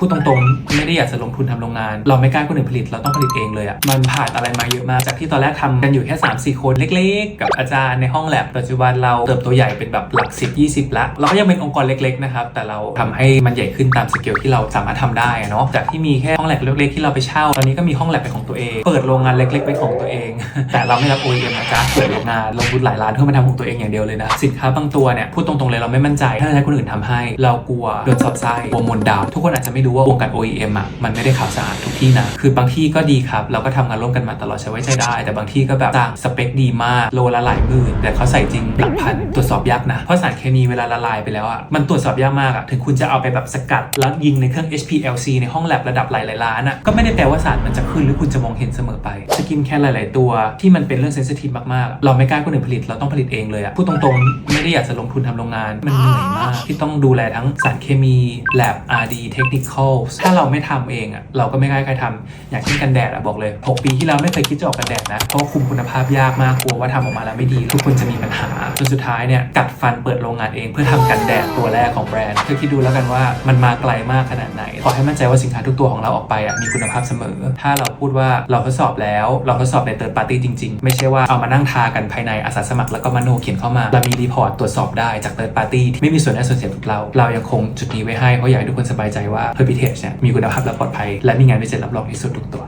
พูดตรงๆ ไม่ได้อยากจะลงทุนทำโรงงาน เราไม่กล้าคนอื่นผลิต เราต้องผลิตเองเลยอะมันผ่านอะไรมาเยอะมาก จากที่ตอนแรกทำกันอยู่แค่3 4คนเล็กๆ กับอาจารย์ในห้องแลบ ปัจจุบันเราเติบโตใหญ่เป็นแบบหลัก 10 20 ละ เราก็ยังเป็นองค์กรเล็กๆ นะครับ แต่เราทำให้มันใหญ่ขึ้นตามสเกลที่เราสามารถทำได้เนาะ จากที่มีแค่ห้องแลบเล็กๆ ที่เราไปเช่า ตอนนี้ก็มีห้องแลบเป็นของตัวเอง เปิดโรงงานเล็กๆ เป็นของตัวเอง แต่เราไม่รับ OEM นะจ๊ะเปิดโรงงานลงทุนหลายล้านเพื่อมาทำของตัวเองอย่างเดียวเลยนะ สินค้าบางตัวเนี่ยพูดตรงๆเลยเราไม่มั่นใจถ้าให้คนอื่นทำให้ เรากลัวโดนสอดไส้กลัวมนดาวทุกคนอาจจะไม่รู้ว่าวงการ OEM อะมันไม่ได้ข่าวสารทุกที่นะ คือบางที่ก็ดีครับ เราก็ทำงานร่วมกันมาตลอดใช้ไว้ใจได้ แต่บางที่ก็แบบจ้างสเปคดีมากโลละหลายหมื่นแต่เขาใส่จริงหลักพันตรวจสอบยากนะ เพราะสารเคมีเวลาละลายไปแล้วอะมันตรวจสอบยากมากอะถึงคุณจะเอาไปแบบสกัดแล้วยิงในเครื่อง HPLC ในห้องแลบระดับหลายๆล้านอะก็ไม่ได้แปลว่าสารมันจะขึ้นหรือคุณจะมองเห็นเสมอไปสกินแค่หลาย ๆ ตัวที่มันเป็นเรื่องเซนซิทีฟมากๆ เราไม่กล้าให้คนอื่นผลิตเราต้องผลิตเองเลยอะพูดตรงๆ ไม่ได้อยากจะลงทุนทำโรงงาน มันเหนื่อยมาก ที่ต้องดูแลทั้งสารเคมี lab RD technical ถ้าเราไม่ทำเองอะเราก็ไม่กล้าใครทำอย่างเช่นกันแดดอะบอกเลย 6 ปีที่แล้วไม่เคยคิดจะออกกันแดดนะ เพราะคุมคุณภาพยากมากกลัวว่าทำออกมาแล้วไม่ดี ทุกคนจะมีปัญหาจนสุดท้ายเนี่ยกัดฟันเปิดโรงงานเองเพื่อทำกันแดดตัวแรกของแบรนด์เพื่อคิดดูแล้วกันว่ามันมาไกลมากขนาดไหน ขอให้มั่นใจว่าสินค้าทุกตัวของเราออกไปอะมีคุณภาพเสมอ ถ้าเราพูดว่าเราทดสอบแล้วเราทดสอบในเติร์ดปาร์ตี้จริงๆ ไม่ใช่ว่าเอามานั่งทากันภายในอาสาสมัครแล้วก็มาโนเขียนเข้ามาเรามีรีพอร์ตตรวจสอบได้จากเติร์ดปาร์ตี้ที่ไม่มีส่วนได้ส่วนเสียกับเรา เรายังคงจุดนี้ไว้ให้เพราะอยากให้ทุกคนสบายใจว่า Heritage เนี่ยมีคุณภาพและปลอดภัย และมีงานวิจัยรับรองที่สุดทุกตัว